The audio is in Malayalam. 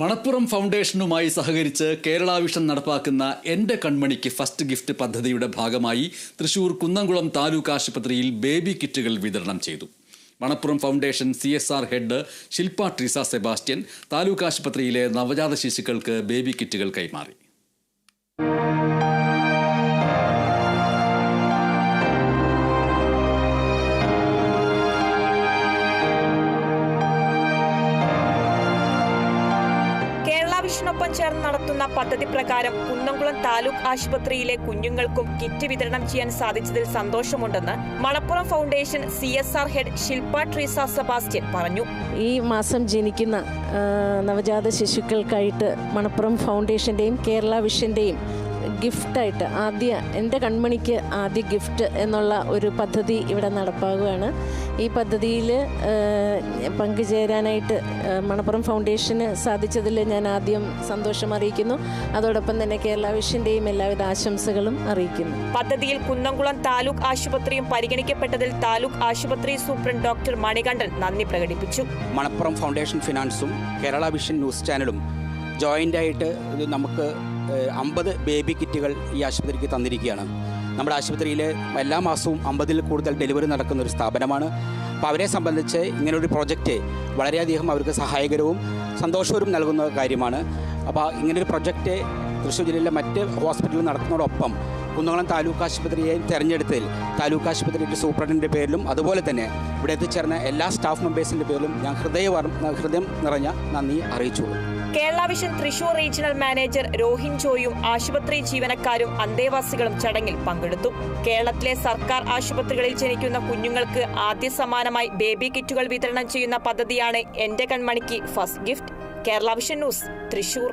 മണപ്പുറം ഫൗണ്ടേഷനുമായി സഹകരിച്ച് കേരള വിഷൻ നടപ്പാക്കുന്ന എന്റെ കൺമണിക്ക് ഫസ്റ്റ് ഗിഫ്റ്റ് പദ്ധതിയുടെ ഭാഗമായി തൃശൂർ കുന്നംകുളം താലൂക്ക് ആശുപത്രിയിൽ ബേബി കിറ്റുകൾ വിതരണം ചെയ്തു. Manappuram foundation C S R head Shilpa Treesa Sebastian taluk ആശുപത്രിയിലെ നവജാത ശിശുക്കൾക്ക് ബേബി കിറ്റുകൾ കൈമാറി. കേരള ചേർന്ന് നടത്തുന്ന പദ്ധതി പ്രകാരം കുന്നംകുളം താലൂക്ക് ആശുപത്രിയിലെ കുഞ്ഞുങ്ങൾക്കും കിറ്റ് വിതരണം ചെയ്യാൻ സാധിച്ചതിൽ സന്തോഷമുണ്ടെന്ന് Manappuram foundation C S R head Shilpa Treesa Sebastian പറഞ്ഞു. ഈ മാസം ജനിക്കുന്ന നവജാത ശിശുക്കൾക്കായിട്ട് മണപ്പുറം ഫൗണ്ടേഷന്റെയും കേരള വിഷന്റെയും ഗിഫ്റ്റായിട്ട് ആദ്യ എന്റെ കൺമണിക്ക് ആദ്യ ഗിഫ്റ്റ് എന്നുള്ള ഒരു പദ്ധതി ഇവിടെ നടപ്പാകുകയാണ്. ഈ പദ്ധതിയിൽ പങ്കുചേരാനായിട്ട് മണപ്പുറം ഫൗണ്ടേഷന് സാധിച്ചതിൽ ഞാൻ ആദ്യം സന്തോഷം അറിയിക്കുന്നു. അതോടൊപ്പം തന്നെ കേരള വിഷന്റെയും എല്ലാവിധ ആശംസകളും അറിയിക്കുന്നു. പദ്ധതിയിൽ കുന്നംകുളം താലൂക്ക് ആശുപത്രിയും പരിഗണിക്കപ്പെട്ടതിൽ താലൂക്ക് ആശുപത്രി സൂപ്രണ്ട് ഡോക്ടർ മണികണ്ഠൻ നന്ദി പ്രകടിപ്പിച്ചു. മണപ്പുറം ഫൗണ്ടേഷൻ ഫിനാൻസും കേരള വിഷൻ ന്യൂസ് ചാനലും ജോയിന്റായിട്ട് ഇത് നമുക്ക് അമ്പത് ബേബി കിറ്റുകൾ ഈ ആശുപത്രിക്ക് തന്നിരിക്കുകയാണ്. നമ്മുടെ ആശുപത്രിയിൽ എല്ലാ മാസവും അമ്പതിൽ കൂടുതൽ ഡെലിവറി നടക്കുന്ന ഒരു സ്ഥാപനമാണ്. അപ്പോൾ അവരെ സംബന്ധിച്ച് ഇങ്ങനൊരു പ്രൊജക്റ്റ് വളരെയധികം അവർക്ക് സഹായകരവും സന്തോഷവും നൽകുന്ന കാര്യമാണ്. അപ്പോൾ ഇങ്ങനൊരു പ്രൊജക്റ്റ് തൃശ്ശൂർ ജില്ലയിലെ മറ്റ് ഹോസ്പിറ്റലുകൾ നടത്തുന്നതോടൊപ്പം കുന്നംകുളം താലൂക്ക് ആശുപത്രിയെ തിരഞ്ഞെടുത്തതിൽ താലൂക്ക് ആശുപത്രിയുടെ സൂപ്രണ്ടിന്റെ പേരിലും അതുപോലെ തന്നെ ഇവിടെ എത്തിച്ചേർന്ന എല്ലാ സ്റ്റാഫ് മെമ്പേഴ്സിന്റെ പേരിലും ഞാൻ ഹൃദയ ഹൃദയം നിറഞ്ഞ നന്ദി അറിയിച്ചുള്ളൂ Kerala vision Thrissur regional manager Rohin ജോയും ആശുപത്രി ജീവനക്കാരും അന്തേവാസികളും ചടങ്ങിൽ പങ്കെടുത്തു. കേരളത്തിലെ സർക്കാർ ആശുപത്രികളിൽ ജനിക്കുന്ന കുഞ്ഞുങ്ങൾക്ക് ആദ്യ സമാനമായി ബേബി കിറ്റുകൾ വിതരണം ചെയ്യുന്ന പദ്ധതിയാണ് എന്റെ കൺമണിക്ക് first gift. Kerala vision news Thrissur.